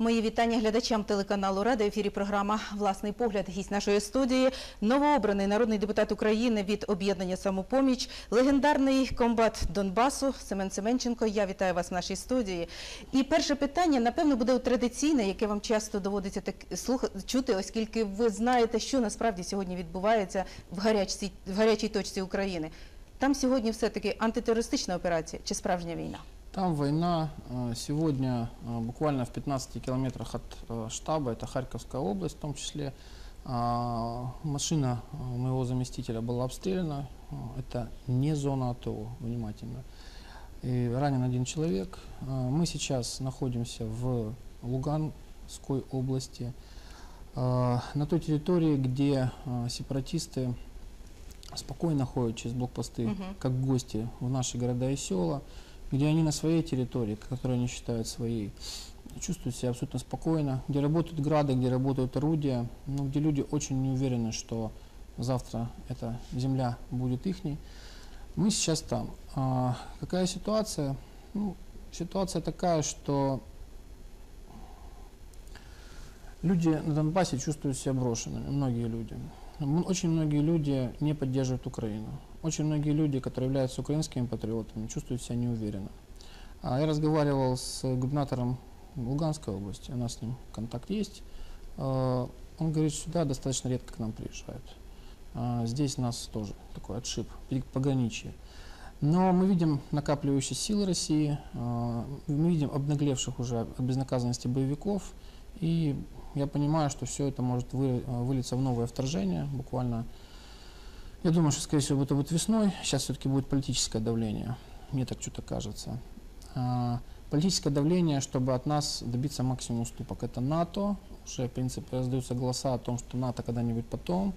Мої вітання глядачам телеканалу Рада. В ефірі програма Власний погляд. Гість нашої студії новообраний народний депутат України від об'єднання самопоміч, легендарний комбат Донбасу Семен Семенченко. Я вітаю вас в нашій студії. І перше питання, напевно, буде традиційне, яке вам часто доводиться так слух чути, оскільки ви знаєте, що насправді сьогодні відбувається в гарячій, в гарячій точці України. Там сьогодні все-таки антитерористична операція чи справжня війна? Там война э, сегодня э, буквально в 15 километрах от э, штаба, это Харьковская область в том числе. А, Машина моего заместителя была обстреляна, это не зона АТО, внимательно. И ранен один человек. Мы сейчас находимся в Луганской области, на той территории, где сепаратисты спокойно ходят через блокпосты, Мгм. как гости в наши города и села, где они на своей территории, которую они считают своей, чувствуют себя абсолютно спокойно, где работают грады, где работают орудия, но где люди очень не уверены, что завтра эта земля будет ихней. Мы сейчас там. А какая ситуация? Ну, ситуация такая, что люди на Донбассе чувствуют себя брошенными, многие люди. Очень многие люди не поддерживают Украину. Очень многие люди, которые являются украинскими патриотами, чувствуют себя неуверенно. А Я разговаривал с губернатором Луганской области, у нас с ним контакт есть. А, Он говорит, сюда достаточно редко к нам приезжают. А, Здесь у нас тоже такой отшиб, пограничье. Но мы видим накапливающие силы России, мы видим обнаглевших уже от безнаказанности боевиков, и я понимаю, что все это может вы- вылиться в новое вторжение, буквально. Я думаю, что, скорее всего, это будет весной. Сейчас все-таки будет политическое давление. Мне так что-то кажется. А, Политическое давление, чтобы от нас добиться максимум уступок. Это НАТО. Уже, в принципе, раздаются голоса о том, что НАТО когда-нибудь потом.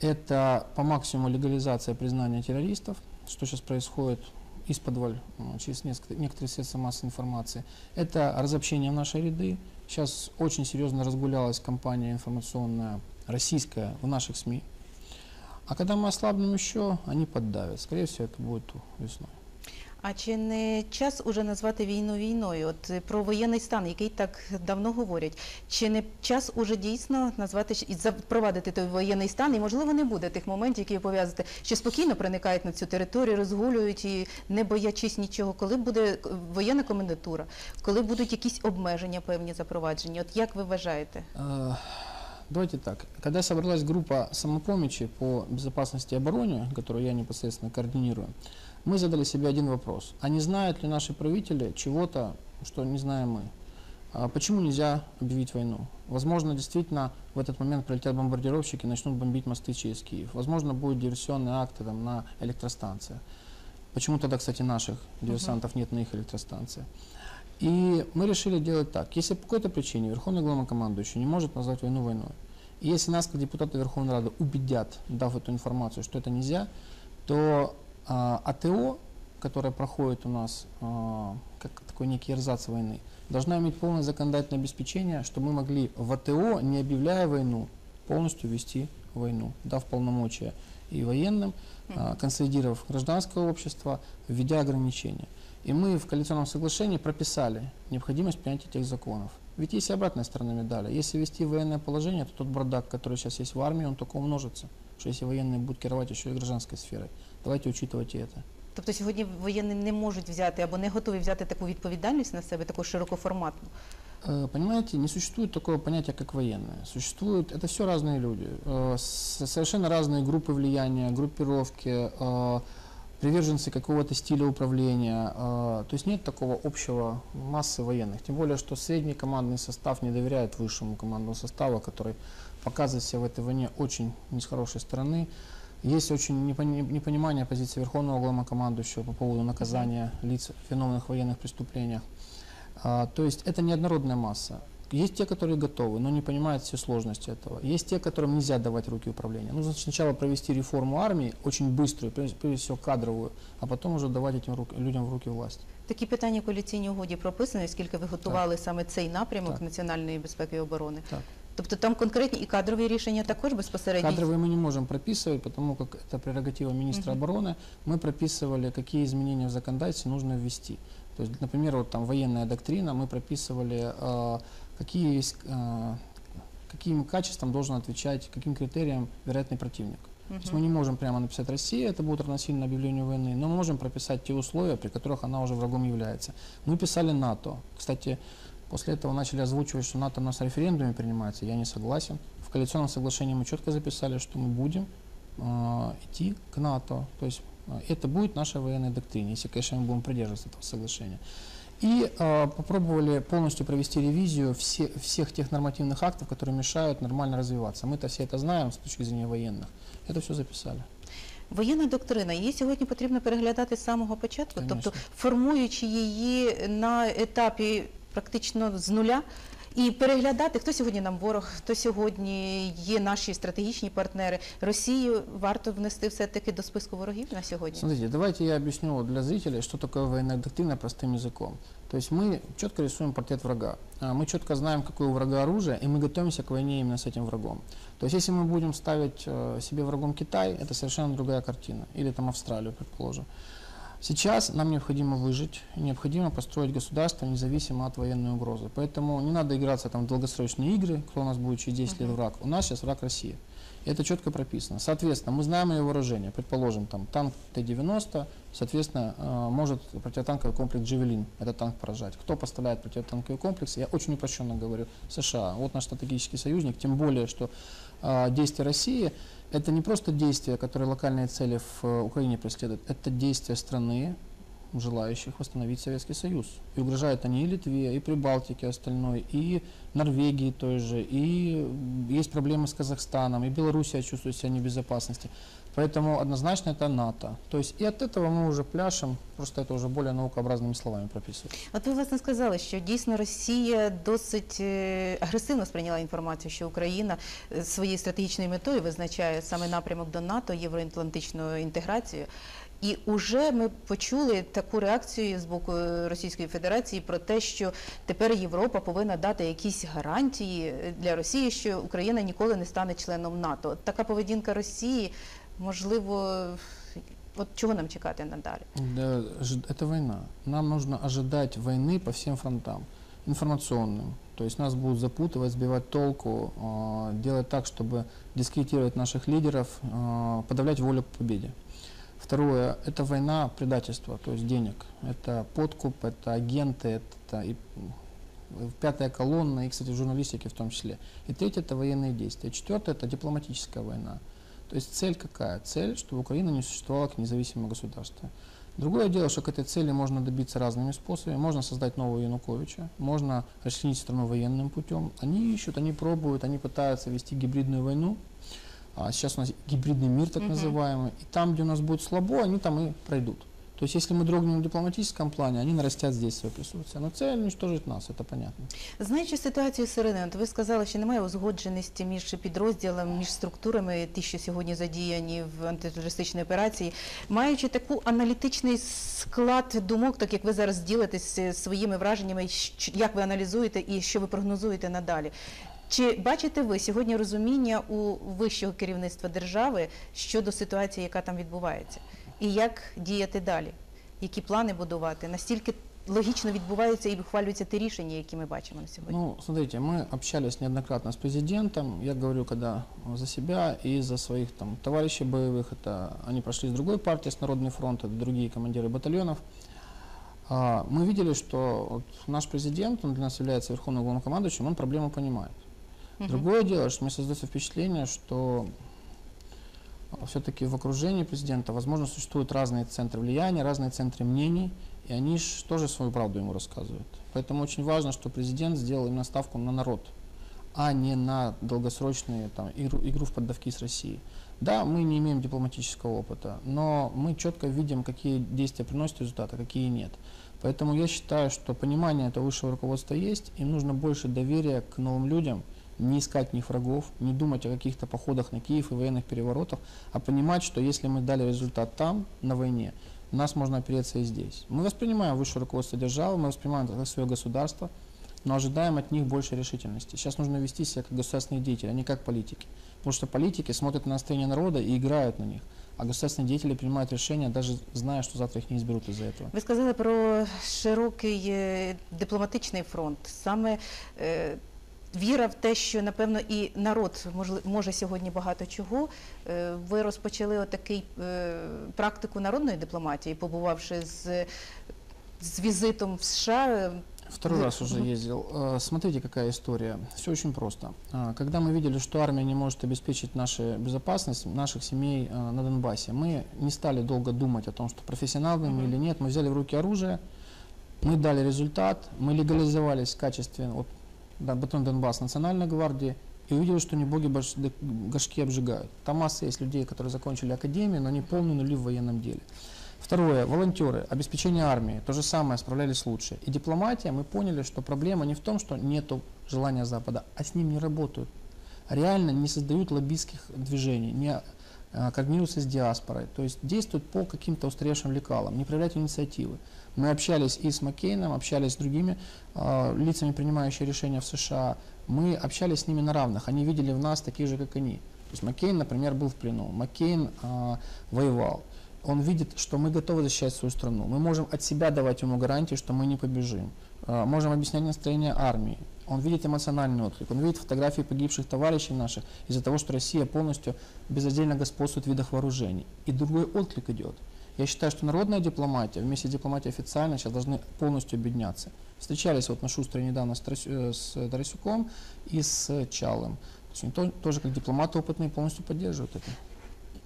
Это по максимуму легализация признания террористов, что сейчас происходит из-под через несколько- некоторые средства массовой информации. Это разобщение в наши ряды. Сейчас очень серьезно разгулялась кампания информационная российская в наших СМИ. А когда мы ослабнем еще, они поддавят. Скорее всего, это будет весной. А чи не час уже назвати війну війною? От е, про воєнний стан, який так давно говорять, чи не час уже дійсно назвати і запровадити той воєнний стан? І можливо не буде тих моментів, які ви пов'язуєте, що спокійно проникають на цю територію, розгулюють і не боячись нічого. Коли буде воєнна комендатура, коли будуть якісь обмеження певні запроваджені? От як ви вважаєте? Давайте так. Когда собралась группа самопомощи по безопасности и обороне, которую я непосредственно координирую, мы задали себе один вопрос. А не знают ли наши правители чего-то, что не знаем мы? А почему нельзя объявить войну? Возможно, действительно в этот момент прилетят бомбардировщики и начнут бомбить мосты через Киев. Возможно, будут диверсионные акты там, на электростанциях. Почему тогда, кстати, наших диверсантов нет на их электростанциях? И мы решили делать так. Если по какой-то причине Верховный главнокомандующий не может назвать войну войной, и если нас, как депутаты Верховной Рады, убедят, дав эту информацию, что это нельзя, то а, АТО, которая проходит у нас а, как такой некий эрзац войны, должна иметь полное законодательное обеспечение, чтобы мы могли в АТО, не объявляя войну, полностью вести войну, дав полномочия и военным, а, консолидировав гражданское общество, введя ограничения. И мы в коалиционном соглашении прописали необходимость принятия этих законов. Ведь есть и обратная сторона медали. Если ввести военное положение, то тот бардак, который сейчас есть в армии, он только умножится. Что если военные будут кировать еще и гражданской сферой. Давайте учитывать и это. Тобто сьогодні воєнні не можуть взяти або не готові взяти таку відповідальність на себе, таку широкоформатну. Э, Понимаете, не существует такого понятия, как военные. Существуют, это все разные люди, э, с- совершенно разные группы влияния, группировки, э, приверженцы какого-то стиля управления. э, То есть нет такого общего массы военных. Тем более, что средний командный состав не доверяет высшему командному составу, который показывает себя в этой войне очень не с хорошей стороны. Есть очень непони- непонимание позиции Верховного главнокомандующего по поводу наказания лиц, виновных в военных преступлениях. А, то есть это неоднородная масса. Есть те, которые готовы, но не понимают все сложности этого. Есть те, которым нельзя давать руки управления. Нужно сначала провести реформу армии, очень быструю, прежде прежде всего кадровую, а потом уже давать этим руки- людям в руки власть. Такі питання в коаліційній угоді прописані, оскільки ви готували саме цей напрямок Так. національної безпеки і оборони. Так. Тобто там конкретні і кадрові рішення також безпосередньо. Кадровые мы не можем прописывать, потому как это прерогатива министра Мгм. обороны. Мы прописывали, какие изменения в законодательстве нужно ввести. То есть, например, вот там военная доктрина, мы прописывали, э, какие есть, э, каким качеством должен отвечать, каким критериям вероятный противник. То есть мы не можем прямо написать Россия, это будет равносильно объявлению войны, но мы можем прописать те условия, при которых она уже врагом является. Мы писали НАТО. Кстати, после этого начали озвучивать, что НАТО у нас на референдуме принимается. Я не согласен. В коалиционном соглашении мы четко записали, что мы будем э, идти к НАТО. То есть э, это будет наша военная доктрина, если, конечно, мы будем придерживаться этого соглашения. И э, попробовали полностью провести ревизию все, всех тех нормативных актов, которые мешают нормально развиваться. Мы-то все это знаем с точки зрения военных. Это все записали. Воєнна доктрина, її сьогодні потрібно переглядати з самого початку, Конечно. тобто формуючи її на етапі практично з нуля. І переглядати, хто сьогодні нам ворог, хто сьогодні є наші стратегічні партнери. Росію варто внести все-таки до списку ворогів на сьогодні. Смотрите, давайте я объясню вот для зрителей, что такое военная доктрина простым языком. То есть мы четко рисуем портрет врага. А, Мы четко знаем, какое у врага оружие, и мы готовимся к войне именно с этим врагом. То есть если мы будем ставить э, себе врагом Китай, это совершенно другая картина. Или там Австралию, предположим. Сейчас нам необходимо выжить, и необходимо построить государство независимо от военной угрозы. Поэтому не надо играться там в долгосрочные игры, кто у нас будет через 10 лет враг. У нас сейчас враг Россия. Это четко прописано. Соответственно, мы знаем ее вооружение. Предположим, там танк Т-90, соответственно, э, может противотанковый комплекс «Джевелин» этот танк поражать. Кто поставляет противотанковый комплекс? Я очень упрощенно говорю. США. Вот наш стратегический союзник. Тем более, что э, действия России – это не просто действия, которые локальные цели в э, Украине преследуют. Это действия страны, желающих восстановить Советский Союз. И угрожают они и Литве, и Прибалтике остальной, и Норвегии той же, и м, есть проблемы с Казахстаном, и Белоруссия чувствует себя в небезопасности. Поэтому однозначно это НАТО. То есть и от этого мы уже пляшем, просто это уже более наукообразными словами прописывают. От ви власне сказали, що дійсно Росія досить е, агресивно сприйняла інформацію, що Україна е, своєю стратегічною метою визначає саме напрямок до НАТО, євроатлантичну інтеграцію. І вже ми почули таку реакцію з боку Російської Федерації про те, що тепер Європа повинна дати якісь гарантії е, для Росії, що Україна ніколи не стане членом НАТО. От така поведінка Росії, можливо, от чого нам чекати надалі? Да, ж- это война. Нам нужно ожидать войны по всем фронтам. Информационным. То есть нас будут запутывать, сбивать толку, э, делать так, чтобы дискредитировать наших лидеров, э, подавлять волю к победе. Второе, это война предательства, то есть денег. Это подкуп, это агенты, это и, м, пятая колонна, и, кстати, в журналистике в том числе. И третье, это военные действия. Четвертое, это дипломатическая война. То есть цель какая? Цель, чтобы Украина не существовала как независимое государство. Другое дело, что к этой цели можно добиться разными способами. Можно создать нового Януковича, можно расчленить страну военным путем. Они ищут, они пробуют, они пытаются вести гибридную войну. А сейчас у нас гибридный мир так Мгм. называемый. И там, где у нас будет слабо, они там и пройдут. То есть если мы дрогнем в дипломатическом плане, они нарастят здесь свое присутствие. Но цель уничтожить нас, это понятно. Знаючи ситуацію зсередини, от ви сказали, що немає узгодженості між підрозділами, між структурами, ті, що сьогодні задіяні в антитерористичній операції, маючи таку аналітичний склад думок, так як ви зараз ділитесь е, своїми враженнями, щ- як ви аналізуєте і що ви прогнозуєте надалі. Чи бачите ви сьогодні розуміння у вищого керівництва держави щодо ситуації, яка там відбувається, і як діяти далі? Які плани будувати? Настільки логічно відбуваються і вихвалюються ті рішення, які ми бачимо на сьогодні? Ну, смотрите, мы общались неоднократно с президентом. Я говорю, когда э, за себя и за своих там товарищей боевых. Это они прошли с другой партии, с Народный фронт, это другие командиры батальонов. А, Мы видели, что вот наш президент, он для нас является верховным главнокомандующим, он проблему понимает. Другое дело, что мне создается впечатление, что все-таки в окружении президента, возможно, существуют разные центры влияния, разные центры мнений, и они ж тоже свою правду ему рассказывают. Поэтому очень важно, что президент сделал именно ставку на народ, а не на долгосрочную там, игру, игру в поддавки с Россией. Да, мы не имеем дипломатического опыта, но мы четко видим, какие действия приносят результаты, какие нет. Поэтому я считаю, что понимание этого высшего руководства есть, им нужно больше доверия к новым людям, не искать в них врагов, не думать о каких-то походах на Киев и военных переворотах, а понимать, что если мы дали результат там, на войне, нас можно опереться и здесь. Мы воспринимаем высшее руководство державы, мы воспринимаем это свое государство, но ожидаем от них больше решительности. Сейчас нужно вести себя как государственные деятели, а не как политики. Потому что политики смотрят на настроение народа и играют на них. А государственные деятели принимают решения, даже зная, что завтра их не изберут из-за этого. Ви сказали про широкий е, дипломатичний фронт. Саме е, віра в те, що напевно і народ можли- може сьогодні багато чого. Е, Ви розпочали отакий е, практику народної дипломатії, побувавши з, з візитом в США. Второй Вы- раз уже Мгм. ездил. Э, Смотрите, какая история. Все очень просто. А, Когда мы видели, что армия не может обеспечить нашу безопасность наших семей а, на Донбассе, мы не стали долго думать о том, что профессионалы мы Мгм. или нет. Мы взяли в руки оружие, мы дали результат, мы легализовались в качестве вот, да, батон Донбасс Национальной гвардии и увидели, что не боги горшки обжигают. Там масса есть людей, которые закончили академию, но они полные нули в военном деле. Второе, волонтеры, обеспечение армии, то же самое, справлялись лучше. И дипломатия, мы поняли, что проблема не в том, что нет желания Запада, а с ним не работают. Реально не создают лоббистских движений, не э, координируются с диаспорой, то есть действуют по каким-то устаревшим лекалам, не проявляют инициативы. Мы общались и с Маккейном, общались с другими э, лицами, принимающими решения в США. Мы общались с ними на равных. Они видели в нас таких же, как они. То есть Маккейн, например, был в плену. Маккейн э, воевал. Он видит, что мы готовы защищать свою страну. Мы можем от себя давать ему гарантии, что мы не побежим. Э, Можем объяснять настроение армии. Он видит эмоциональный отклик. Он видит фотографии погибших товарищей наших из-за того, что Россия полностью безраздельно господствует в видах вооружений. И другой отклик идет. Я считаю, что народная дипломатия вместе с дипломатией официально сейчас должны полностью объединяться. Встречались вот на Шустре недавно с, э, с Тарасюком и с Чалым. То есть они то- тоже как дипломаты опытные полностью поддерживают это.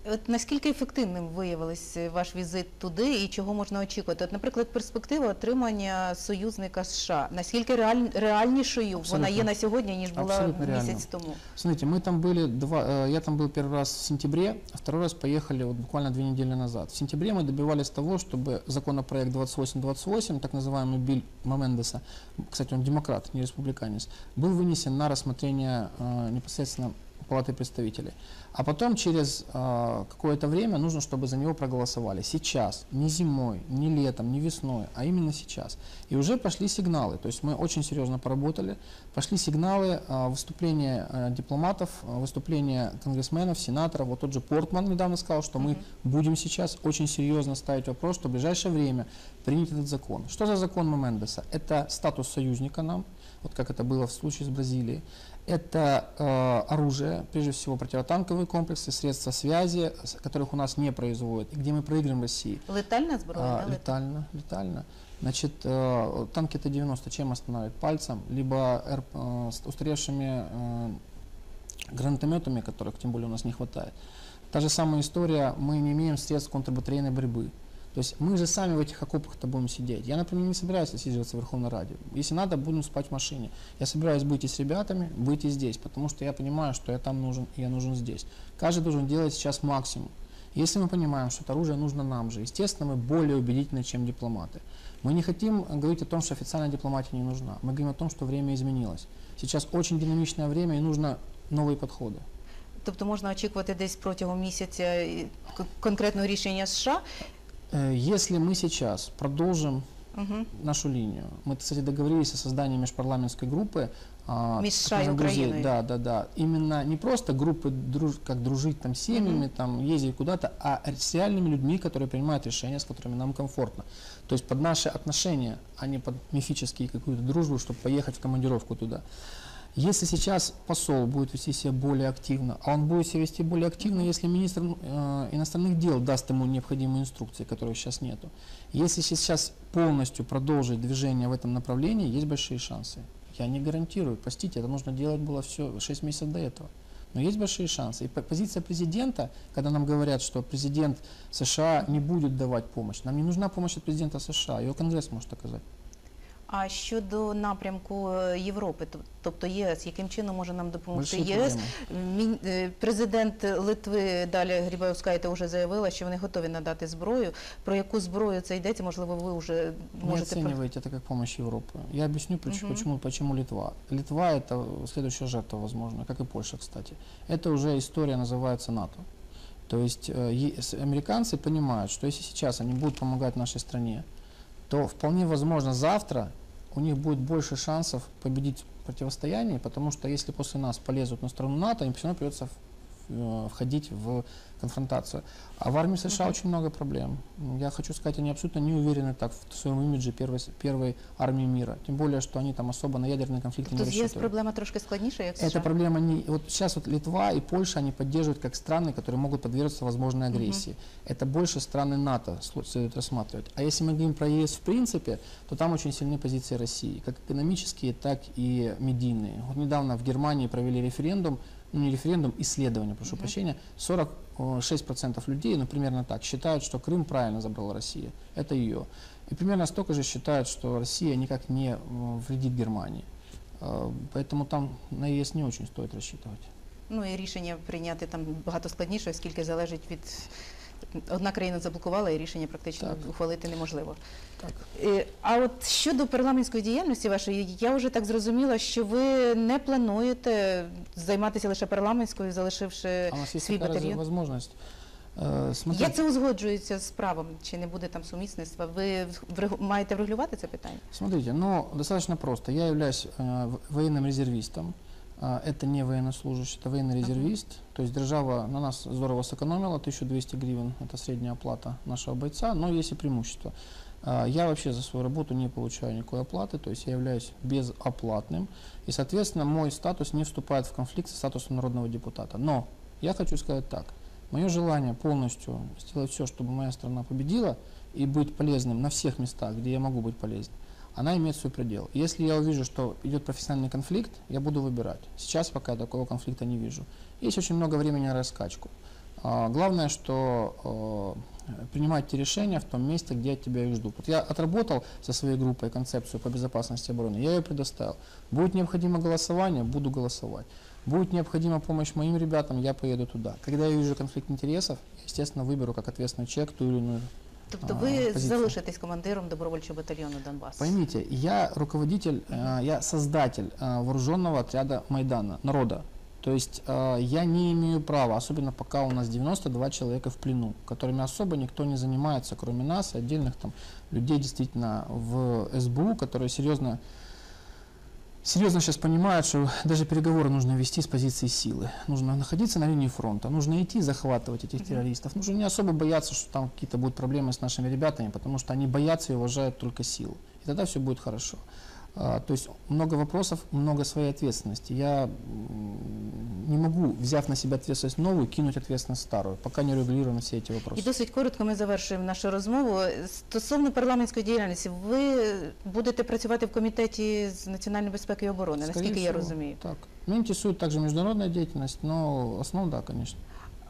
От наскільки ефективним виявився ваш візит туди і чого можна очікувати? От, наприклад, перспектива отримання союзника США. Наскільки реаль, реальнішою вона Абсолютно. є на сьогодні, ніж була Абсолютно реально. місяць тому? Смотрите, мы там были два, э, я там был первый раз в сентябре, а второй раз поехали вот буквально две недели назад. В сентябре мы добивались того, чтобы законопроект 2828, так называемый Биль Мамендеса, кстати, он демократ, не республиканец, был вынесен на рассмотрение э, непосредственно Палаты представителей. А потом через э, какое-то время нужно, чтобы за него проголосовали. Сейчас, не зимой, не летом, не весной, а именно сейчас. И уже пошли сигналы. То есть мы очень серьезно поработали. Пошли сигналы э, выступления э, дипломатов, выступления конгрессменов, сенаторов. Вот тот же Портман недавно сказал, что мы будем сейчас очень серьезно ставить вопрос, что в ближайшее время принять этот закон. Что за закон Мемендеса? Это статус союзника нам, вот как это было в случае с Бразилией. Это э, оружие, прежде всего противотанковые комплексы, средства связи, которых у нас не производят, и где мы проигрываем России. Летальна зброя? А, да, лет- летально, летально. Значит, э, танки Т-90 чем остановят? Пальцем, либо РП, э, с устаревшими э, гранатометами, которых тем более у нас не хватает. Та же самая история, мы не имеем средств контрбатарейной борьбы. То есть мы же сами в этих окопах-то будем сидеть. Я, например, не собираюсь отсиживаться в Верховной Раде. Если надо, будем спать в машине. Я собираюсь быть и с ребятами, быть и здесь, потому что я понимаю, что я там нужен, и я нужен здесь. Каждый должен делать сейчас максимум. Если мы понимаем, что это оружие нужно нам же, естественно, мы более убедительны, чем дипломаты. Мы не хотим говорить о том, что официальная дипломатия не нужна. Мы говорим о том, что время изменилось. Сейчас очень динамичное время и нужно новые подходы. Тобто можна очікувати десь протягом місяця і к- конкретного рішення США? Э, Если мы сейчас продолжим Угу. нашу линию. Мы, кстати, договорились о создании межпарламентской группы. а, друзей. Украиной. Да, да, да. Именно не просто группы, друж- как дружить там семьями, там ездить куда-то, а с реальными людьми, которые принимают решения, с которыми нам комфортно. То есть под наши отношения, а не под мифические какую-то дружбу, чтобы поехать в командировку туда. Если сейчас посол будет вести себя более активно, а он будет себя вести более активно, если министр э, иностранных дел даст ему необходимые инструкции, которых сейчас нету. Если сейчас полностью продолжить движение в этом направлении, есть большие шансы. Я не гарантирую, простите, это нужно делать было все 6 месяцев до этого. Но есть большие шансы. И по- позиция президента, когда нам говорят, что президент США не будет давать помощь, нам не нужна помощь от президента США, ее Конгресс может оказать. А щодо напрямку е, Європи, тоб- тобто ЄС, яким чином може нам допомогти Большие ЄС? проблемы. Мін- е, Президент Литви Даля Грибаускайте вже заявила, що вони готові надати зброю. Про яку зброю це йдеться? Можливо, ви вже Не можете про- оценивайте это как помощь Европы. Я объясню, почему, Мгм. почему, почему Литва. Литва это следующая жертва, возможно, как и Польша, кстати. Это уже история называется НАТО. То есть э, е- с- американцы понимают, что если сейчас они будут помогать нашей стране, то вполне возможно завтра у них будет больше шансов победить в противостоянии, потому что если после нас полезут на страну НАТО, им все равно придется входить в конфронтацию. А в армии США Мгм. очень много проблем. Я хочу сказать, они абсолютно не уверены так в своем имидже первой, первой армии мира. Тем более, что они там особо на ядерные конфликты не Тобто є рассчитывают. проблема трошки складніша, як Эта США? проблема не... Вот сейчас вот Литва и Польша, они поддерживают как страны, которые могут подвергнуться возможной агрессии. Это больше страны НАТО следует рассматривать. А если мы говорим про ЕС в принципе, то там очень сильны позиции России, как экономические, так и медийные. Вот недавно в Германии провели референдум, ну не референдум, исследование, прошу Мгм. прощения, 46% людей, ну примерно так, считают, что Крым правильно забрала Россия. Это ее. И примерно столько же считают, что Россия никак не э, вредит Германии. Э, Поэтому там на ЕС не очень стоит рассчитывать. Ну і рішення прийняти там багато складніше, оскільки залежить від одна країна заблокувала, і рішення практично Так. ухвалити неможливо. Так. Е, А от щодо парламентської діяльності вашої, я вже так зрозуміла, що ви не плануєте займатися лише парламентською, залишивши А у нас есть свій такая раз- батальйон. возможность. Э, Смотрите, Як це узгоджується з правом? Чи не буде там сумісництва? Ви врегу- маєте врегулювати це питання? смотрите, ну, достаточно просто. Я являюсь э, в- военным резервистом. А, Это не военнослужащий, это военный резервист. То есть держава на нас здорово сэкономила, 1200 гривен, это средняя оплата нашего бойца, но есть и преимущество. А, Я вообще за свою работу не получаю никакой оплаты, то есть я являюсь безоплатным, и, соответственно, мой статус не вступает в конфликт со статусом народного депутата. Но я хочу сказать так, мое желание полностью сделать все, чтобы моя страна победила и быть полезным на всех местах, где я могу быть полезным, она имеет свой предел. Если я увижу, что идет профессиональный конфликт, я буду выбирать. Сейчас пока я такого конфликта не вижу. Есть очень много времени на раскачку. А, Главное, что э, принимать те решения в том месте, где от тебя их ждут. Вот я отработал со своей группой концепцию по безопасности обороны, я ее предоставил. Будет необходимо голосование, буду голосовать. Будет необходима помощь моим ребятам, я поеду туда. Когда я вижу конфликт интересов, я, естественно, выберу как ответственный человек ту или иную Тобто А, ви позиція. залишитесь командиром добровольчого батальйону Донбас? Поймите, я руководитель, я создатель вооруженного отряда Майдана, народа. То есть я не имею права, особенно пока у нас 92 человека в плену, которыми особо никто не занимается, кроме нас и отдельных там людей действительно в СБУ, которые серьезно серьезно сейчас понимают, что даже переговоры нужно вести с позиции силы. Нужно находиться на линии фронта, нужно идти захватывать этих террористов. Нужно не особо бояться, что там какие-то будут проблемы с нашими ребятами, потому что они боятся и уважают только силу. И тогда все будет хорошо. А, то есть много вопросов, много своей ответственности. Я не могу, взяв на себя ответственность новую, кинуть ответственность старую, пока не регулированы все эти І вопросы. досить коротко ми завершуємо нашу розмову. Стосовно парламентської діяльності, ви будете працювати в комітеті з національної безпеки і оборони, Скорее наскільки я всего, розумію. Так. Меня интересует также международная деятельность, но основном, да, конечно.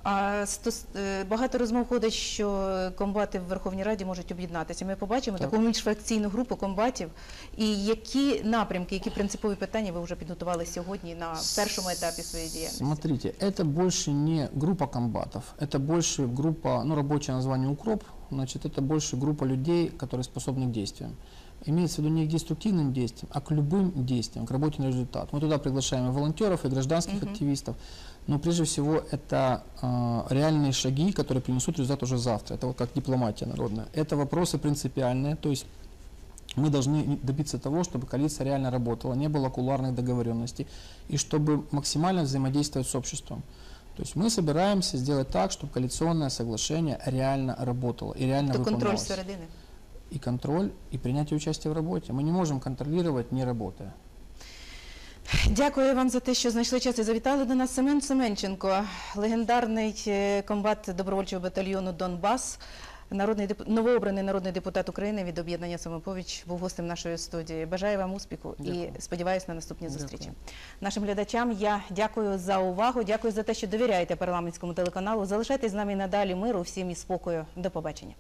А стос... е, багато розмов ходить, що комбати в Верховній Раді можуть об'єднатися. Ми побачимо Так. таку міжфракційну групу комбатів. І які напрямки, які принципові питання ви вже підготували сьогодні на першому етапі своєї діяльності? Смотрите, это больше не группа комбатов, это больше группа, ну, рабочее название укроп, значит, это больше группа людей, которые способны к действиям. Имеется в виду не к деструктивным действиям, а к любым действиям, к работе на результат. Мы туда приглашаем и волонтеров, и гражданских Мгм. активистов, Но прежде всего это э, реальные шаги, которые принесут результат уже завтра. Это вот как дипломатия народная. Это вопросы принципиальные, то есть мы должны добиться того, чтобы коалиция реально работала, не было кулуарных договоренностей, и чтобы максимально взаимодействовать с обществом. То есть мы собираемся сделать так, чтобы коалиционное соглашение реально работало и реально То контроль выполнялось. середини. И контроль, и принятие участия в работе. Мы не можем контролировать, не работая. Дякую вам за те, що знайшли час і завітали до нас. Семен Семенченко, легендарний е, комбат добровольчого батальйону Донбас. Народний деп... новообраний народний депутат України від об'єднання Самоповіч був гостем нашої студії. Бажаю вам успіху Дякую. і сподіваюся на наступні Дякую. зустрічі. Нашим глядачам я дякую за увагу. Дякую за те, що довіряєте парламентському телеканалу. Залишайтесь з нами і надалі миру, всім і спокою. До побачення.